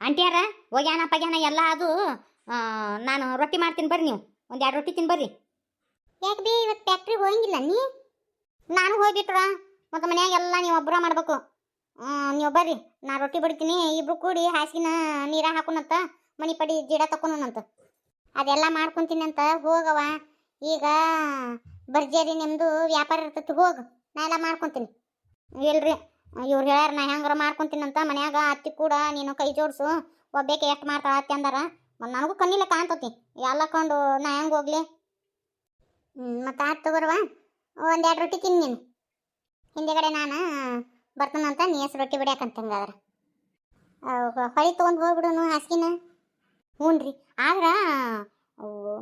ಆಂಟಿಯಾರ ಹೋಗ್ಯಾನ ಪಗ್ಯಾನ ಎಲ್ಲ ಅದು ನಾನು ರೊಟ್ಟಿ ಮಾಡ್ತೀನಿ ಬರ್ರಿ ನೀವು. ಒಂದು ಎರಡು ರೊಟ್ಟಿ ತಿನ್ ಬರ್ರಿ. ಯಾಕೆ ಬಿ ಇವತ್ತು ಫ್ಯಾಕ್ಟ್ರಿಗೆ ಹೋಗಂಗಿಲ್ಲ ನೀ? ನಾನು ಹೋಗ್ಬಿಟ್ರ ಮತ್ತು ಮನ್ಯಾಗ ಎಲ್ಲ ನೀವು ಒಬ್ಬರ ಮಾಡ್ಬೇಕು. ನೀವು ಬರ್ರಿ ನಾ ರೊಟ್ಟಿ ಬಡಿತೀನಿ ಇಬ್ರು ಕೂಡಿ ಹಾಸಿನ ನೀರ ಹಾಕೋಣಂತ ಮನಿ ಪಡಿ ಜೀಡ ತಕೊಳನಂತ ಅದೆಲ್ಲ ಮಾಡ್ಕೊಂತೀನಿ ಅಂತ ಹೋಗವ ಈಗ ಬರ್ಜರಿ ನಿಮ್ಮದು ವ್ಯಾಪಾರ ಇರ್ತೈತಿ ಹೋಗ ನಾ ಎಲ್ಲ ಮಾಡ್ಕೊಂತೀನಿ. ಇಲ್ರಿ ಇವ್ರು ಹೇಳ್ಯಾರ, ನಾ ಹೆಂಗಾರ ಮಾಡ್ಕೊಂತೀನಂತ ಮನ್ಯಾಗ ಅತ್ತಿ ಕೂಡ ನೀನು ಕೈ ಜೋಡಿಸು, ಒಬ್ಬೇಕೆ ಎಷ್ಟು ಮಾಡ್ತಾಳ ಅತ್ತಿ ಅಂದಾರ? ಮತ್ತು ನನಗೂ ಕಣ್ಣಿಲ್ಲ ಕಾಣ್ತತಿ. ಎಲ್ಲ ಕೊಂಡು ನಾ ಹೆಂಗೆ ಹೋಗ್ಲಿ? ಮತ್ತು ಆಯ್ತು ತಗೋರವ, ಒಂದೆರಡು ರೊಟ್ಟಿ ತಿನ್ನಿ ನೀನು. ಹಿಂದೆಗಡೆ ನಾನು ಬರ್ತಾನಂತ ನೀ ಹೆಸರು ರೊಟ್ಟಿ ಬಿಡ್ಯಾಕಂತ ಹೊಳಿ ತೊಗೊಂಡು ಹೋಗ್ಬಿಡೋನು ಹಾಸ್ಗಿನ. ಹ್ಞೂ ರೀ ಆದ್ರೆ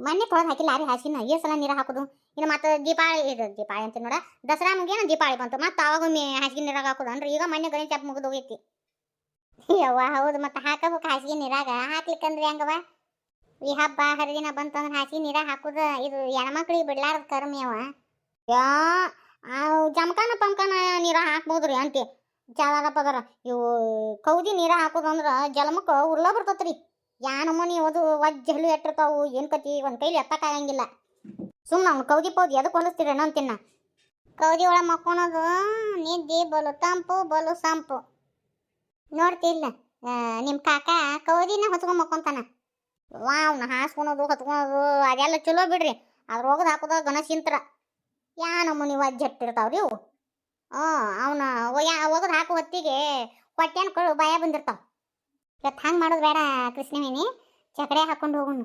ಮೊನ್ನೆ ತೊಳೆದು ಹಾಕಿಲ್ಲ ರೀ ಹಾಸಿನ ಈ ಸಲ ನೀರು ಹಾಕೋದು. ಇನ್ನು ಮತ್ತೆ ದೀಪಾವಳಿ, ಇದು ದೀಪಾವಳಿ ಅಂತ ನೋಡ, ದಸರಾ ಮುಗಿಯನ ದೀಪಾವಳಿ ಬಂತು, ಮತ್ತೆ ಅವಾಗೊಮ್ಮೆ ಹಾಸಿಗೆ ನೀರಾಗ ಹಾಕೋದು. ಈಗ ಮೊನ್ನೆ ಗಣೇಶ ಹಬ್ಬ ಮುಗಿದು ಹೋಗೈತಿ. ಯವ್ವ, ಹೌದು, ಮತ್ತೆ ಹಾಕಬೇಕು ಹಾಸಿಗೆ ನೀರಾಗ. ಹಾಕ್ಲಿಕ್ಕಂದ್ರೆ ಹೆಂಗವ ಈ ಹಬ್ಬ, ಹರಿದಿನ ಬಂತಂದ್ರೆ ಹಾಸಿಗೆ ನೀರಾಗ ಹಾಕೋದು, ಇದು ಹೆಣ್ಮಕ್ಳಿಗೆ ಬಿಡ್ಲಾರ್ದ ಕರ್ಮಿ ಅವ ಯಾ ಆ ಜಮಖಾನ ಪಂಕನ ನೀರ ಹಾಕ್ಬೋದು ರೀ ಅಂತಿ. ಜಾಲಾರ ಪದರ ಇವು ಕೌದಿ ನೀರ ಹಾಕೋದಂದ್ರ ಜಲಮಕ್ಕ ಉರ್ಲ ಬರ್ತತ್ರಿ. ಯಾ ನಮೂನಿ ಓದು ವಜ್ಜ ಹಲ್ಲು ಎಟ್ಟಿರ್ತಾವು, ಏನು ಕತಿ? ಒಂದು ಕೈಲಿ ಎತ್ತಕ್ಕಾಗಂಗಿಲ್ಲ ಸುಮ್ಮನೆ ಅವ್ನು ಕೌದಿ ಪೌದಿ ಅದಕ್ಕೆ ಹೊಲಿಸ್ತೀರೇನೋ ಅಂತಿನ್ನ. ಕೌದಿ ಒಳಗೆ ಮಕ್ಕೊಳೋದು ನಿದ್ದೆ, ಬಲು ತಂಪು, ಬಲು ಸಂಪು. ನೋಡ್ತಿಲ್ಲ ನಿಮ್ಮ ಕಾಕ ಕೌದಿನ ಹೊತ್ಕೊಂಡ್ ಮಕ್ಕೊಂತಾನ. ವಾ, ಅವ್ನ ಹಾಸ್ಕೊಳೋದು, ಹೊತ್ಕೊಳೋದು, ಅದೆಲ್ಲ ಚಲೋ ಬಿಡ್ರಿ. ಅದ್ರ ಹೋಗದ್ ಹಾಕೋದ ಗಣಸಿಂತ್ರ ಯಾ ನಮ್ಮನಿ ವಜ್ಜ ಎಟ್ಟಿರ್ತಾವ್ರಿ ಇವು? ಹ್ಞೂ ಅವನ ಹಾಕೋ ಹೊತ್ತಿಗೆ ಹೊಟ್ಟೆನ ಕಳು ಭಯ ಬಂದಿರ್ತಾವ. ಇವತ್ತು ಹಂಗೆ ಮಾಡೋದು ಬೇಡ ಕೃಷ್ಣವೇಣಿ ಚಕಡೆ ಹಾಕೊಂಡು ಹೋಗುನು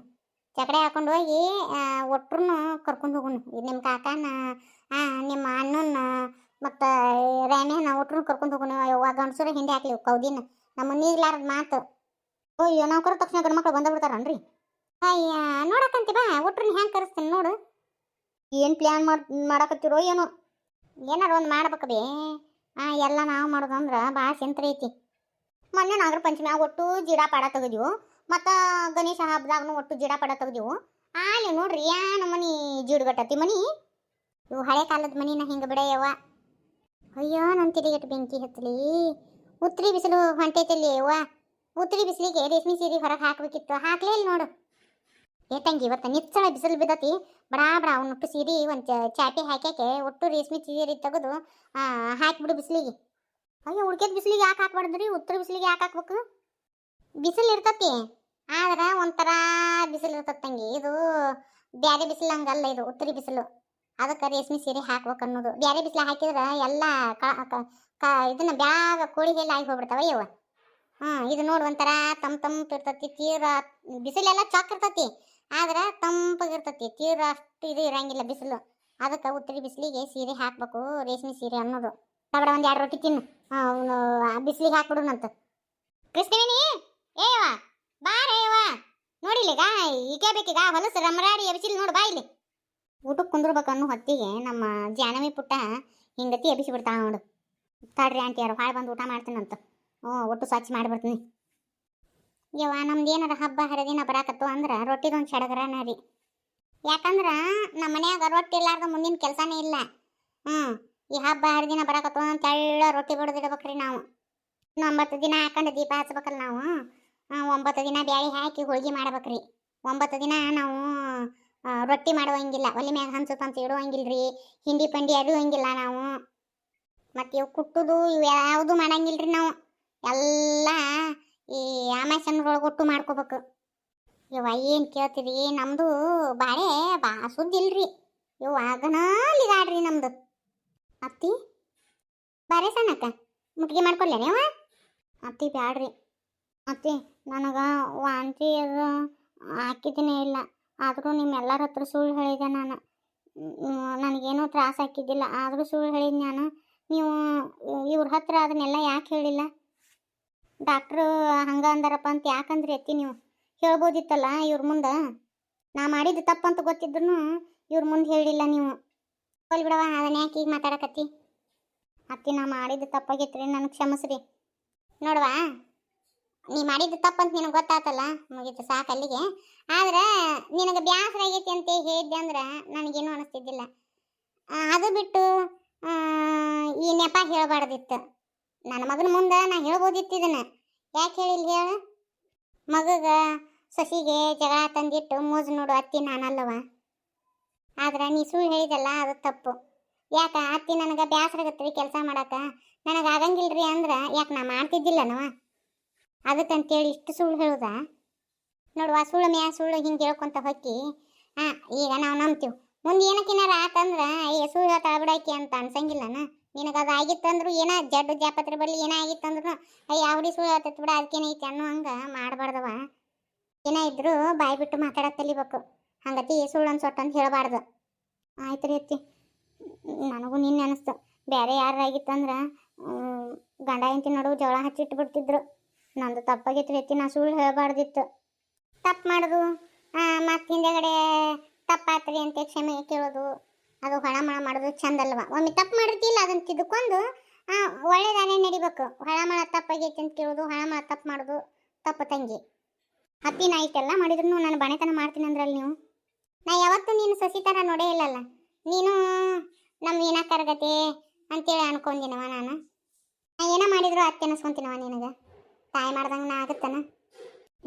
ಚಕಡೆ ಹಾಕೊಂಡು ಹೋಗಿ ಒಟ್ರು ಕರ್ಕೊಂಡು ಹೋಗುನು ನಿಮ್ಮ ಕಾಕನ ನಿಮ್ಮ ಅಣ್ಣನ, ಮತ್ತು ರೇಣೆನ ಒಟ್ರು ಕರ್ಕೊಂಡು ಹೋಗುನು ಯವ್ವ ಗಂಡಸರು ಹಿಂದೆ ಹಾಕ್ಲಿ, ಕೌದಿನ. ನಮ್ಮ ನೀಗ್ಲಾರ್ದ ಮಾತು. ಅಯ್ಯೋ ನಾವು ತಕ್ಷಣ ಗಂಡು ಮಕ್ಳು ಬಂದ ಬಿಡ್ತಾರನ್ರಿ ಅಯ್ಯ ನೋಡಕ್ಕಂತಿ ಬಾ ಒಟ್ರನ್ನ ಹೆಂಗೆ ಕರೆಸ್ತೀನಿ ನೋಡು. ಏನು ಪ್ಲ್ಯಾನ್ ಮಾಡಿ, ಮಾಡಕತ್ತಿರೋ ಏನೋ. ಏನಾರ ಒಂದು ಮಾಡ್ಬೇಕು ಬೇ. ಹಾಂ ಎಲ್ಲ ನಾವು ಮಾಡೋದಂದ್ರೆ ಭಾಳ ಸಿಂತ್ರ ಐತಿ. ಮೊನ್ನೆ ನಾಗರ ಪಂಚಮಿ ಒಟ್ಟು ಜೀರಾ ಪಾಡ ತೆಗೆದಿವು. ಮತ್ತು ಗಣೇಶ ಹಬ್ಬದಾಗೂ ಒಟ್ಟು ಜೀರಾ ಪಾಡ ತೆಗೆದಿವು. ಅಲ್ಲಿ ನೋಡ್ರಿ, ಯಾ ನಮ್ಮನಿ ಜೀಡ್ಗಟ್ಟತಿ ಮನಿ? ಇವು ಹಳೆ ಕಾಲದ ಮನಿನ ಹಿಂಗೆ ಬಿಡೆಯವ್ವ. ಅಯ್ಯೋ ನನ್ನ ತಿರುಗಟ್ಟು ಬೆಂಕಿ ಹತ್ತಲಿ ಉತ್ರಿ ಬಿಸಿಲು ಹೊಂಟೈತಿಲ್ಲಿ ಅವ್ವ. ಉತ್ರಿ ಬಿಸಿಲಿಗೆ ರೇಷ್ಮೆ ಸೀರೆ ಹೊರಗೆ ಹಾಕಬೇಕಿತ್ತು. ಹಾಕ್ಲೇ ನೋಡು. ಏ ತಂಗಿ, ಇವತ್ತು ನಿಚ್ಚಳ ಬಿಸಿಲು ಬಿದ್ದತಿ. ಬಡಾ ಬಡ ಅವನೊಟ್ಟು ಸೀರೆ ಒಂದು ಚಾಪೆ ಹಾಕ್ಯಾಕೆ ಒಟ್ಟು ರೇಷ್ಮೆ ಸೀರೆ ತೆಗೆದು ಹಾಕಿಬಿಡು ಬಿಸಿಲಿಗೆ. ಅಯ್ಯೋ ಉಳ್ಕೆದ ಬಿಸಿಲಿಗೆ ಯಾಕೆ ಹಾಕ್ಬಾರ್ದ್ರಿ? ಉತ್ತರ ಬಿಸಿಲಿಗೆ ಯಾಕೆ ಹಾಕ್ಬೇಕು? ಬಿಸಿಲು ಇರ್ತತಿ. ಆದ್ರೆ ಒಂಥರ ಬಿಸಿಲು ಇರ್ತತಿ ತಂಗಿ. ಇದು ಬ್ಯಾರೆ ಬಿಸಿಲು ಹಂಗಲ್ಲ ಇದು ಉತ್ತರಿ ಬಿಸಿಲು. ಅದಕ್ಕೆ ರೇಷ್ಮೆ ಸೀರೆ ಹಾಕ್ಬೇಕು ಅನ್ನೋದು. ಬ್ಯಾರೆ ಬಿಸಿಲು ಹಾಕಿದ್ರೆ ಎಲ್ಲ ಇದನ್ನ ಬ್ಯಾಗ ಕೋಳಿ ಹೇಳಿ ಆಗಿ ಹೋಗ್ಬಿಡ್ತಾವ ಇವ. ಹಾಂ, ಇದು ನೋಡು ಒಂಥರ ತಂಪ್ ತಂಪ್ ಇರ್ತತಿ ತೀರ ಬಿಸಿಲೆಲ್ಲ ಚಾಕ್ ಇರ್ತತಿ. ಆದ್ರೆ ತಂಪಾಗಿರ್ತತಿ ತೀರ ಅಷ್ಟು ಇದು ಇರಂಗಿಲ್ಲ ಬಿಸಿಲು. ಅದಕ್ಕೆ ಉತ್ತರಿ ಬಿಸಿಲಿಗೆ ಸೀರೆ ಹಾಕ್ಬೇಕು, ರೇಷ್ಮೆ ಸೀರೆ ಅನ್ನೋದು. ತಗಡ ಒಂದು ಎರಡು ರೊಟ್ಟಿ ತಿನ್ನು. ಬಿಸಿಲಿಗೆ ಹಾಕ್ಬಿಡುನಂತ. ಕೃಷ್ಣವೇಣಿ ಏಯವ ಬಾರೇಯವ ನೋಡಿಲ್ಲಿಗ ಈಗ ಬೇಕೀಗ ಹೊಲಸು ರಮರಾಡಿ ಎಬಿಸಿಲ್ ನೋಡು ಬಾ ಇಲ್ಲಿ. ಊಟಕ್ಕೆ ಕುಂದ್ರಬೇಕು ಅನ್ನೋ ಹೊತ್ತಿಗೆ ನಮ್ಮ ಜಾನವಿ ಪುಟ್ಟ ಹಿಂಗತಿ ಎಬಿಸಿ ಬಿಡ್ತಾಳ ನೋಡು. ತಡ್ರಿ ಆಂಟಿ ಯಾರು ಹಾಳು ಬಂದು ಊಟ ಮಾಡ್ತೀನಂತ. ಹ್ಞೂ, ಒಟ್ಟು ಸ್ವಚ್ಛ ಮಾಡಿಬಿಡ್ತೀನಿ ಯವ್ವ, ನಮ್ದು ಏನಾರ ಹಬ್ಬ, ಹರಿದಿನ ಬರಾಕತ್ತು ಅಂದ್ರೆ ರೊಟ್ಟಿದೊಂದು ಸಡಗರನ ರೀ. ಯಾಕಂದ್ರೆ ನಮ್ಮ ಮನ್ಯಾಗ ರೊಟ್ಟಿ ಇಲ್ಲಾರ್ದ ಮುಂದಿನ ಕೆಲಸನೇ ಇಲ್ಲ. ಹ್ಞೂ ಈ ಹಬ್ಬ ಹರಿದಿನ ಬರಾಕತ್ತು ಅಂತ ಎಲ್ಲ ರೊಟ್ಟಿ ಬಿಡದಿಡ್ಬೇಕ್ರಿ ನಾವು. ಇನ್ನು ಒಂಬತ್ತು ದಿನ ಹಾಕೊಂಡು ದೀಪ ಹಚ್ಬೇಕಲ್ಲ ನಾವು. ಒಂಬತ್ತು ದಿನ ಬ್ಯಾಳಿ ಹಾಕಿ ಹೋಳಿಗೆ ಮಾಡ್ಬೇಕ್ರಿ. ಒಂಬತ್ತು ದಿನ ನಾವು ರೊಟ್ಟಿ ಮಾಡುವಂಗಿಲ್ಲ. ಒಲೆ ಮ್ಯಾಗ ಹಂಚು ಇಡುವಂಗಿಲ್ರಿ. ಇಡುವಂಗಿಲ್ಲ ರೀ ಹಿಂಡಿ ಪಂಡಿ ಅಡುವಂಗಿಲ್ಲ ನಾವು. ಮತ್ತು ಇವು ಕುಟ್ಟುದು ಇವು ಯಾವುದು ರೀ ನಾವು. ಎಲ್ಲ ಈ ಆಮಾಶನದೊಳಗೆ ಒಟ್ಟು ಮಾಡ್ಕೋಬೇಕು. ಇವ ಏನು ಕೇಳ್ತೀರಿ? ನಮ್ಮದು ಬಾಳೆ ಬಾ ಸುದ್ದಿ ಇಲ್ರಿ ಇವು ಆಗನಾಲಿಗಾಡ್ರಿ ನಮ್ದು. ಅತ್ತಿ? ಬರೇ ಸಣ್ಣಕ್ಕ, ಮುಟ್ಗಿ ಮಾಡ್ಕೊಲ್ಲೇನೇವ ಅತ್ತಿ ಬ್ಯಾಡ್ರಿ. ಅತ್ತಿ, ನನಗೆ ವಾಂತಿ ಹಾಕಿದ್ದೀನಿ ಇಲ್ಲ. ಆದರೂ ನಿಮ್ಮೆಲ್ಲರ ಹತ್ರ ಸುಳ್ಳು ಹೇಳಿದೆ ನಾನು. ನನಗೇನು ತ್ರಾಸ ಹಾಕಿದ್ದಿಲ್ಲ. ಆದರೂ ಸುಳ್ಳು ಹೇಳಿದ್ ನಾನು. ನೀವು, ಇವ್ರ ಹತ್ರ ಅದನ್ನೆಲ್ಲ ಯಾಕೆ ಹೇಳಿಲ್ಲ? ಡಾಕ್ಟ್ರು ಹಂಗ ಅಂದಾರಪ್ಪ ಅಂತ ಯಾಕಂದ್ರಿ ಅತ್ತಿ ನೀವು? ಹೇಳ್ಬೋದಿತ್ತಲ್ಲ ಇವ್ರ ಮುಂದೆ? ನಾ ಮಾಡಿದ್ದು ತಪ್ಪಂತ ಗೊತ್ತಿದ್ರು ಇವ್ರ ಮುಂದೆ ಹೇಳಿಲ್ಲ ನೀವು. ಹೋಲ್ ಬಿಡವ ಅದನ್ನ ಯಾಕೆ ಈಗ ಮಾತಾಡಕತ್ತಿ? ಅತ್ತಿ, ನಾ ಮಾಡಿದ್ದು ರೀ ನನಗೆ ಕ್ಷಮಿಸ್ರಿ. ನೋಡವಾ, ನೀ ಮಾಡಿದ್ದು ತಪ್ಪಂತ ನಿನಗೆ ಗೊತ್ತಾತಲ್ಲ, ಮುಗೀತು ಸಾಕು ಅಲ್ಲಿಗೆ. ಆದ್ರೆ, ನಿನಗೆ ಬ್ಯಾಸರ ಆಗೈತಿ ಅಂತ ಹೇಳಿದ್ದೆ ಅಂದ್ರೆ ನನಗೇನು ಅನಿಸ್ತಿದ್ದಿಲ್ಲ. ಅದು ಬಿಟ್ಟು ಈ ನೆಪ ಹೇಳಬಾರ್ದಿತ್ತು. ನನ್ನ ಮಗನ ಮುಂದೆ ನಾ ಹೇಳ್ಬೋದಿತ್ತು ಇದನ್ನ. ಯಾಕೆ ಹೇಳಿಲ್ಲ ಹೇಳು? ಮಗಗ ಸಸಿಗೆ ಜಗಳ ತಂದಿಟ್ಟು ಮೂಜು ನೋಡು ಅತ್ತಿ, ನಾನಲ್ಲವ? ಆದ್ರೆ ನೀ ಸುಳ್ಳು ಹೇಳಿದಲ್ಲ ಅದು ತಪ್ಪು. ಯಾಕ? ಅತ್ತಿ ನನಗೆ ಬ್ಯಾಸರಾಗತ್ರಿ ಕೆಲಸ ಮಾಡಕ್ಕೆ ನನಗೆ ಆಗಂಗಿಲ್ರಿ ಅಂದ್ರೆ ಯಾಕೆ ನಾ ಮಾಡ್ತಿದ್ದಿಲ್ಲನವ ಅದಕ್ಕಂತೇಳಿ ಇಷ್ಟು ಸುಳ್ಳು ಹೇಳುದ. ನೋಡುವ, ಸುಳ್ಳು ಮ್ಯಾ ಸುಳ್ಳು ಹಿಂಗೆ ಹೇಳ್ಕೊಂತ ಹೊಕ್ಕಿ. ಹಾಂ, ಈಗ ನಾವು ನಂಬ್ತೀವಿ. ಮುಂದೆ ಏನಕ್ಕಿನಾರ ಆತಂದ್ರೆ, ಏ, ಸುಳ್ಳು ಹೇಳ್ತಾಳ ಬಿಡಾಕಿ ಅಂತ ಅನ್ಸಂಗಿಲ್ಲನ? ನಿನಗೆ ಅದು ಆಗಿತ್ತಂದ್ರು ಏನ? ಜಡ್ಡು ಜಾಪತ್ರೆ ಬರಲಿ ಏನ ಆಗಿತ್ತಂದ್ರು ಅಯ್ಯ ಅವ್ರಿ ಸುಳ್ಳು ಹೇಳ್ತೈತಿ ಬಿಡ ಅದಕ್ಕೇನೈತಿ ಅನ್ನೋ ಹಂಗೆ ಮಾಡಬಾರ್ದವ. ಏನ ಇದ್ರು ಬಾಯಿ ಬಿಟ್ಟು ಮಾತಾಡಕ್ಕೆ ಕಲಿಬೇಕು. ಹಂಗತಿ ಸುಳ್ಳು ಅನ್ಸೊಟ್ಟು ಅಂತ ಹೇಳಬಾರ್ದು. ಆಯ್ತು ರೀ ಅತ್ತಿ. ನನಗೂ ನಿನ್ನೆ ಅನಿಸ್ತು ಬೇರೆ ಯಾರಾಗಿತ್ತಂದ್ರೆ ಗಂಡ ಹೆಂಡತಿ ನಡುವು ಜೋಳ ಹಚ್ಚಿಟ್ಟು ಬಿಡ್ತಿದ್ರು. ನಂದು ತಪ್ಪಾಗಿತ್ತು ರೀ ಅತ್ತಿ, ನಾ ಸುಳ್ಳು ಹೇಳಬಾರ್ದಿತ್ತು. ತಪ್ಪು ಮಾಡೋದು? ಮತ್ತೆ ಹಿಂದೆಗಡೆ ತಪ್ಪಾತ್ರಿ ಅಂತ ಕ್ಷಮೆ ಕೇಳೋದು, ಅದು ಹೊಳ ಮಳ ಮಾಡೋದು ಚೆಂದ ಅಲ್ವಾ ಒಮ್ಮೆ ತಪ್ಪು ಮಾಡಿರ್ತಿಲ್ಲ ಅದನ್ನು ತಿದ್ದುಕೊಂಡು ಒಳ್ಳೇದಾನೇ ನಡಿಬೇಕು. ಹೊಳ ಮಳ ತಪ್ಪಾಗೈತಿ ಅಂತ ಕೇಳೋದು ಹೊಳ ಮಳ ತಪ್ಪು ಮಾಡೋದು ತಪ್ಪು ತಂಗಿ. ಹತ್ತಿನ ಇಷ್ಟೆಲ್ಲ ಮಾಡಿದ್ರು ನಾನು ಬಣೆತನ ಮಾಡ್ತೀನಿ ಅಂದ್ರಲ್ಲಿ ನೀವು? ನಾ ಯಾವತ್ತೂ ನೀನು ಸಸಿ ಥರ ನೋಡೇ ಇಲ್ಲಲ್ಲ. ನೀನು ನಮ್ಮ ಏನ ಕರಗತಿ ಅಂತೇಳಿ ಅನ್ಕೊಂಡಿನವ ನಾನು. ನಾ ಏನ ಮಾಡಿದ್ರು ಅತ್ತೆ ಅನಿಸ್ಕೊಂತೀನವ ನಿನಗೆ? ತಾಯಿ ಮಾಡ್ದಂಗೆ ನಾ ಆಗುತ್ತಾನ?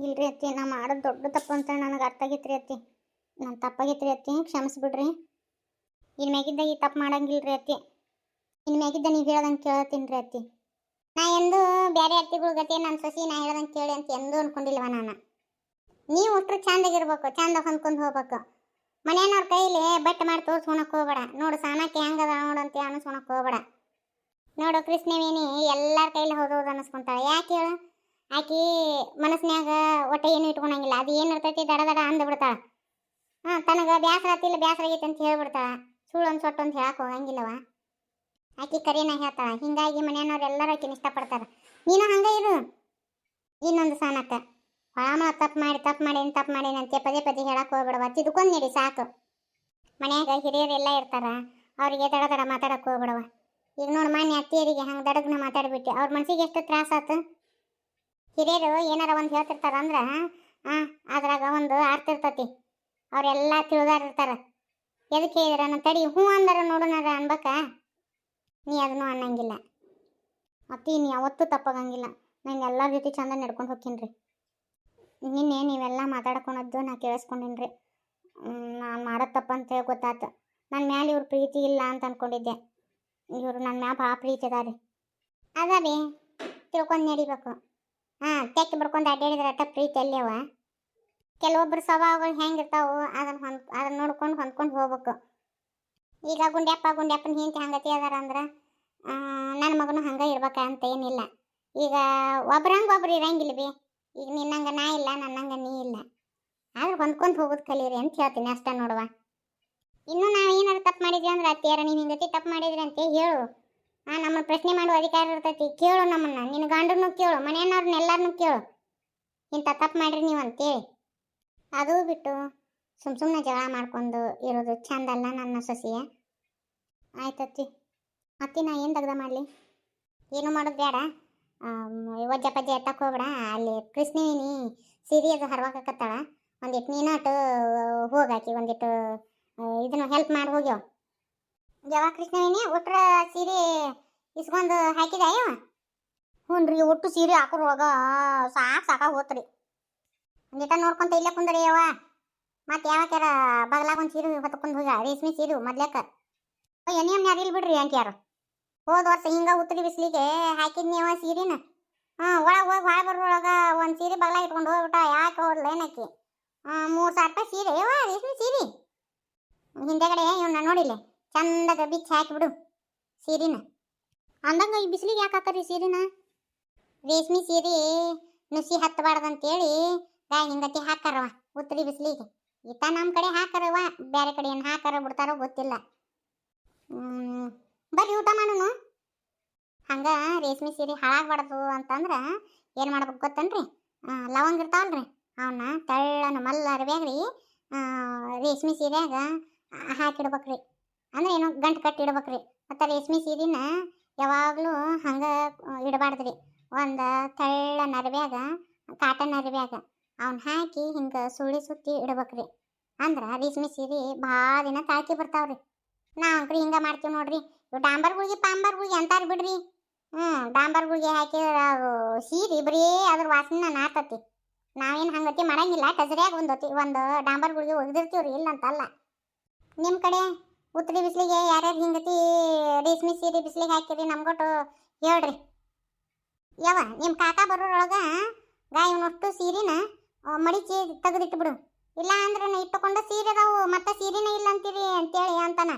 ಇಲ್ರಿ ಅತ್ತಿ, ನಾ ಮಾಡೋದು ದೊಡ್ಡ ತಪ್ಪು ಅಂತ ನನಗೆ ಅರ್ಥ ಆಗಿತ್ರಿ ಅತ್ತಿ. ನಾನು ರೀ ಅತ್ತಿ, ಕ್ಷಮಿಸ್ಬಿಡ್ರಿ. ಇನ್ನು ಮ್ಯಾಗಿದ್ದ ಈ ತಪ್ಪು ಮಾಡಂಗಿಲ್ರಿ ಅತ್ತಿ. ಇನ್ನು ಮ್ಯಾಗಿದ್ದ ನೀವು ಹೇಳ್ದಂಗೆ ಕೇಳತ್ತೀನಿ ರೀ ಅತ್ತಿ. ನಾ ಎಂದು ಬೇರೆ ಅತ್ತಿಗಳ ಗತಿ ನನ್ನ ಸಸಿ ನಾ ಹೇಳ್ದಂಗೆ ಕೇಳಿ ಅಂತ ಎಂದೂ ಅನ್ಕೊಂಡಿಲ್ವ ನಾನು. ನೀವು ಒಟ್ಟರು ಚಂದಾಗಿರ್ಬೇಕು ಚಂದ ಹೊಂದ್ಕೊಂಡು ಹೋಗ್ಬೇಕು. ಮನೆಯವ್ರ ಕೈಲಿ ಬಟ್ಟೆ ಮಾಡಿ ತೋರ್ಸ್ಕೊಳಕ್ ಹೋಗ್ಬೇಡ. ನೋಡು ಸಾನಕ್ಕೆ ಹೆಂಗದ ನೋಡು ಅಂತ ಅನಿಸ್ಕೊಳಕ್ ಹೋಗ್ಬೇಡ. ನೋಡು, ಕೃಷ್ಣವೇಣಿ ಎಲ್ಲರ ಕೈಲಿ ಹೋದೋದು ಅನಿಸ್ಕೊಂತಾಳೆ. ಯಾಕೆ ಹೇಳು? ಆಕಿ ಮನಸ್ನ್ಯಾಗ ಒಟ್ಟೆ ಏನು ಇಟ್ಕೊಳಂಗಿಲ್ಲ. ಅದು ಏನು ಇರ್ತೈತಿ? ದಡ ದಡ ಅಂದು ಬಿಡ್ತಾಳ. ಹಾಂ, ತನಗೆ ಬ್ಯಾಸರ ಆತಿಲ್ಲ, ಬ್ಯಾಸರ ಆಗೈತೆ ಅಂತ ಹೇಳ್ಬಿಡ್ತಾಳ ಸುಳ್ಳು ಒಂದು ಸೊಟ್ಟು ಅಂತ ಹೇಳಕ್ ಹೋಗಂಗಿಲ್ಲವ. ಆಕಿ ಕರಿನ ಹೇಳ್ತಾಳ. ಹಿಂಗಾಗಿ ಮನೆಯವ್ರು ಎಲ್ಲರೂ ಆಕಿನ ಇಷ್ಟಪಡ್ತಾರೆ. ನೀನು ಹಂಗೆ ಇರು. ಇನ್ನೊಂದು ಸಾನಕ್ಕ ಮಾಮ ತಪ್ಪು ಮಾಡಿ ತಪ್ಪು ಮಾಡಿ ತಪ್ಪು ಅಂತೆ ಪದೇ ಪದೇ ಹೇಳಕ್ ಹೋಗ್ಬಿಡವ. ತಿದ್ಕೊಂಡ್ ನೀಡಿ ಸಾಕು. ಮನ್ಯಾಗ ಹಿರಿಯರು ಎಲ್ಲ ಇರ್ತಾರ, ಅವ್ರಿಗೆ ದಡ ದಡ ಮಾತಾಡಕ್ ಹೋಗ್ಬಿಡವ. ಈಗ ನೋಡು ಮಾನ್ಯ ಅತ್ತಿಯರಿಗೆ ಹಂಗೆ ದಡಗ್ನ ಮಾತಾಡ್ಬಿಟ್ಟು, ಅವ್ರ ಮನ್ಸಿಗೆ ಎಷ್ಟು ತ್ರಾಸ ಆತು? ಹಿರಿಯರು ಏನಾರ ಒಂದು ಹೇಳ್ತಿರ್ತಾರ ಅಂದ್ರ, ಆ ಅದ್ರಾಗ ಒಂದು ಇರ್ತತಿ. ಅವರೆಲ್ಲ ತಿಳಿದಾರ ಇರ್ತಾರ. ಎದಕ್ಕೆ ನನ್ನ ತಡಿ, ಹ್ಞೂ ಅಂದಾರ ನೋಡೋಣಾರ ಅನ್ಬೇಕ? ನೀ ಅದನ್ನು ಅನ್ನಂಗಿಲ್ಲ. ಅತ್ತಿ, ನೀ ಯಾವತ್ತೂ ತಪ್ಪಾಗಂಗಿಲ್ಲ. ನಾನು ಎಲ್ಲರ ಜೊತೆ ಚಂದ ನಡ್ಕೊಂಡು ಹೋಗ್ತೀನಿ ನಿನ್ನೆ ನೀವೆಲ್ಲ ಮಾತಾಡ್ಕೊಳದ್ದು ನಾ ಕೇಳಿಸ್ಕೊಂಡಿನ್ರಿ. ನಾನು ಮಾಡೋದು ತಪ್ಪಂತ ಗೊತ್ತಾತು. ನನ್ನ ಮ್ಯಾಲೆ ಇವ್ರ ಪ್ರೀತಿ ಇಲ್ಲ ಅಂತ ಅನ್ಕೊಂಡಿದ್ದೆ. ಇವರು ನನ್ನ ಮ್ಯಾಲ ಭಾಳ ಪ್ರೀತಿ ಅದ ರೀ ಅದ ರೀ, ತಿಳ್ಕೊಂಡು ನಡಿಬೇಕು. ಹಾಂ, ತೆಕ್ಕಿ ಬರ್ಕೊಂಡು ಅಡ್ಡಾಡಿದ್ರೆ ಅಟ್ಟ ಪ್ರೀತಿ ಅಲ್ಲಿವ ಕೆಲವೊಬ್ಬರು ಸ್ವಭಾವಗಳು ಹೆಂಗಿರ್ತಾವು ಅದನ್ನು ಹೊಂದ್ ಅದನ್ನ ನೋಡ್ಕೊಂಡು ಹೊಂದ್ಕೊಂಡು ಹೋಗ್ಬೇಕು. ಈಗ ಗುಂಡ್ಯಪ್ಪ, ಗುಂಡ್ಯಪ್ಪನ ಹಿಂತಿ ಹಂಗತಿ ಅದಾರ ಅಂದ್ರೆ ನನ್ನ ಮಗನು ಹಂಗೆ ಇರ್ಬೇಕಂತ ಏನಿಲ್ಲ. ಈಗ ಒಬ್ರಂಗೆ ಒಬ್ರು ಇರಂಗಿಲ್ಲ ಬಿ ಈಗ ನಿನ್ನಂಗ ನಾ ಇಲ್ಲ, ನನ್ನಂಗ ನೀ ಇಲ್ಲ. ಆದ್ರೆ ಹೊಂದ್ಕೊಂಡು ಹೋಗೋದು ಕಲೀರಿ ಅಂತ ಹೇಳ್ತೀನಿ ಅಷ್ಟೇ ನೋಡುವ. ಇನ್ನು ನಾವು ಏನಾರು ತಪ್ಪು ಮಾಡಿದ್ವಿ ಅಂದ್ರೆ ಅತ್ತಿಯಾರ, ನೀನು ಹಿಂಗತಿ ತಪ್ಪು ಮಾಡಿದ್ರಿ ಅಂತ ಹೇಳು. ಆ ನಮ್ಮ ಪ್ರಶ್ನೆ ಮಾಡುವ ಅಧಿಕಾರ ಇರ್ತೈತಿ, ಕೇಳು ನಮ್ಮನ್ನ. ನಿನ್ನ ಗಂಡನ್ನು ಕೇಳು ಮನೆಯನ್ನವ್ರನ್ನ ಎಲ್ಲರನ್ನೂ ಕೇಳು. ಇಂಥ ತಪ್ಪು ಮಾಡ್ರಿ ನೀವು ಅಂತೇಳಿ. ಅದು ಬಿಟ್ಟು ಸುಮ್ ಸುಮ್ಮನೆ ಜಗಳ ಮಾಡ್ಕೊಂಡು ಇರೋದು ಚಂದಲ್ಲ ನನ್ನ ಸೊಸೆಯ? ಆಯ್ತತ್ತಿ ಅತ್ತಿ. ನಾ ಏನು ತೆಗ್ದ ಮಾಡಲಿ? ಏನು ಮಾಡೋದು ಬೇಡ. ವಜ್ಜ ಪಜ್ಜ ಎತ್ತಕ್ಕೆ ಹೋಗ್ಬೇಡ. ಅಲ್ಲಿ ಕೃಷ್ಣಿನಿ ಸೀರೆ ಅದು ಹರ್ವಾಕತ್ತಾಳ ಒಂದಿಟ್ಟು ನೀನಾಟು ಹೋಗಾಕಿ ಒಂದಿಟ್ಟು ಇದನ್ನು ಹೆಲ್ಪ್ ಮಾಡಿ ಹೋಗ್ಯವ ಯಾವ ಕೃಷ್ಣವೇಣಿ? ಒಟ್ರ ಸೀರೆ ಇಸ್ಕೊಂಡು ಹಾಕಿದ ಹ್ಞೂ ರೀ ಒಟ್ಟು ಸೀರೆ ಹಾಕೋರೊಳಗ ಸಾಕು ಸಾಕಾಗಿ ಹೋತ್ರಿ. ಒಂದಿಟ ನೋಡ್ಕೊಂತ ಇಲ್ಲೇ ಕುಂದ್ರಿ ಯವ್ವ. ಮತ್ತೆ ಯಾವಕ್ಯಾರ ಬಗಲಾಗ ಒಂದು ಸೀರೆ ಹೊತ್ಕೊಂಡು ಹೋಗ್ಯ? ರೇಷ್ಮೆ ಸೀರೆ ಮೊದ್ಲೇಕ ಎಣ್ಣೆ ಅರಿಲ್ ಬಿಡ್ರಿ ಆಂಟಿ ಯಾರು ಹೋದ ವರ್ಷ ಹಿಂಗ ಉತ್ತರಿ ಬಿಸಿಲಿಗೆ ಹಾಕಿದ್ನಿ ಅವ ಸೀರೆನ? ಹಾಂ, ಒಳಗೆ ಹೋಗಿ ಹೊಳ ಬರೋಳಗ ಒಂದು ಸೀರೆ ಬಗಲ ಇಟ್ಕೊಂಡು ಹೋಗ್ಬಿಟ್ಟ, ಯಾಕೆ ಹೋದ್ಲ ಏನಕ್ಕಿ? ಮೂರು ಸಾವಿರ ರೂಪಾಯಿ ಸೀರೆ, ಯವ್ವ ರೇಷ್ಮೆ ಸೀರೆ? ಹಿಂದೆಗಡೆ ಇವನ್ನ ನೋಡಿಲ್ಲ ಚಂದಾಗ ಬಿಚ್ಚಿ ಹಾಕಿಬಿಡು ಸೀರೆನ. ಅಂದಂಗ ಈ ಬಿಸಿಲಿಗೆ ಯಾಕೆ ಹಾಕರಿ ಸೀರೆನ? ರೇಷ್ಮೆ ಸೀರೆ, ನುಸಿ ಹತ್ತಬಾರ್ದಂತೇಳಿ ಗಾಯ ಹಿಂಗತಿ ಹಾಕಾರವ ಉತ್ತರಿ ಬಿಸಿಲಿಗೆ. ಇತ್ತ ನಮ್ಮ ಕಡೆ ಹಾಕಾರವ ಬೇರೆ ಕಡೆ ಏನು ಹಾಕಾರ ಬಿಡ್ತಾರೋ ಗೊತ್ತಿಲ್ಲ. ಬರ್ರಿ ಊಟ ಮಾಡೋಣ ಹಂಗ ರೇಷ್ಮೆ ಸೀರೆ ಹಾಳಾಗ್ಬಾರ್ದು ಅಂತಂದ್ರೆ ಏನು ಮಾಡ್ಬೇಕು ಗೊತ್ತನ್ರಿ? ಲವಂಗ ಇರ್ತಾವಲ್ರಿ ಅವನ್ನ ತೆಳ್ಳನ ಮಲ್ಲ ಅರ್ಬ್ಯಾಗ್ರಿ ರೇಷ್ಮೆ ಸೀರೆಯಾಗ ಹಾಕಿಡ್ಬೇಕ್ರಿ. ಅಂದ್ರೆ ಏನೋ ಗಂಟು ಕಟ್ಟಿ ಇಡ್ಬೇಕ್ರಿ. ಮತ್ತು ರೇಷ್ಮೆ ಸೀರೆನ ಯಾವಾಗಲೂ ಹಂಗೆ ಇಡಬಾರ್ದ್ರಿ. ಒಂದು ತೆಳ್ಳನ ಅರ್ವ್ಯಾಗ ಕಾಟನ್ ಅರಿವ್ಯಾಗ ಅವ್ನ ಹಾಕಿ ಹಿಂಗೆ ಸುಳಿ ಸುತ್ತಿ ಇಡ್ಬೇಕ್ರಿ. ಅಂದ್ರೆ ರೇಷ್ಮೆ ಸೀರೆ ಭಾಳ ದಿನ ತಾಳ್ಕಿ ಬರ್ತಾವ್ರಿ. ನಾವು ಅಂಕ್ರಿ ಹಿಂಗೆ ಮಾಡ್ತೀವಿ ನೋಡ್ರಿ. ಡಾಂಬರ್ ಗುಳಿಗೆ ಪಾಂಬರ್ ಗುಳಿಗೆ ಅಂತಾರೆ ಬಿಡ್ರಿ. ಹ್ಞೂ ಡಾಂಬರ್ ಗುಳಿಗೆ ಹಾಕಿದ್ರೆ ಅದು ಸೀರೆ ಬರೀ ಅದ್ರ ವಾಸನೆ ನಾತತಿ. ನಾವೇನು ಹಂಗತಿ ಮಾಡಂಗಿಲ್ಲ ಟಜರ್ಯಾಗ ಒಂದೊತ್ತಿ ಒಂದು ಡಾಂಬರ್ ಗುಳಿಗೆ ಒಗ್ದಿರ್ತೀವ್ರಿ ಇಲ್ಲ ಅಂತಲ್ಲ ನಿಮ್ಮ ಕಡೆ ಉತ್ತರಿ ಬಿಸಿಲಿಗೆ ಯಾರ್ಯಾರು ಹಿಂಗತಿ ರೇಷ್ಮೆ ಸೀರೆ ಬಿಸಿಲಿಗೆ ಹಾಕಿರಿ, ನಮ್ಗೊಟ್ಟು ಹೇಳ್ರಿ. ಯವ ನಿಮ್ಮ ಕಾಕ ಬರೋರೊಳಗೆ ಗಾ ಇವನಷ್ಟು ಸೀರೆನ ಮಡಿಚಿ ತೆಗೆದಿಟ್ಟು ಬಿಡು ಇಲ್ಲ ಅಂದ್ರೆ ಇಟ್ಟುಕೊಂಡ ಸೀರೆ ಅದಾವು, ಮತ್ತೆ ಸೀರೆನೇ ಇಲ್ಲ ಅಂತೀರಿ ಅಂತೇಳಿ ಅಂತಾನ.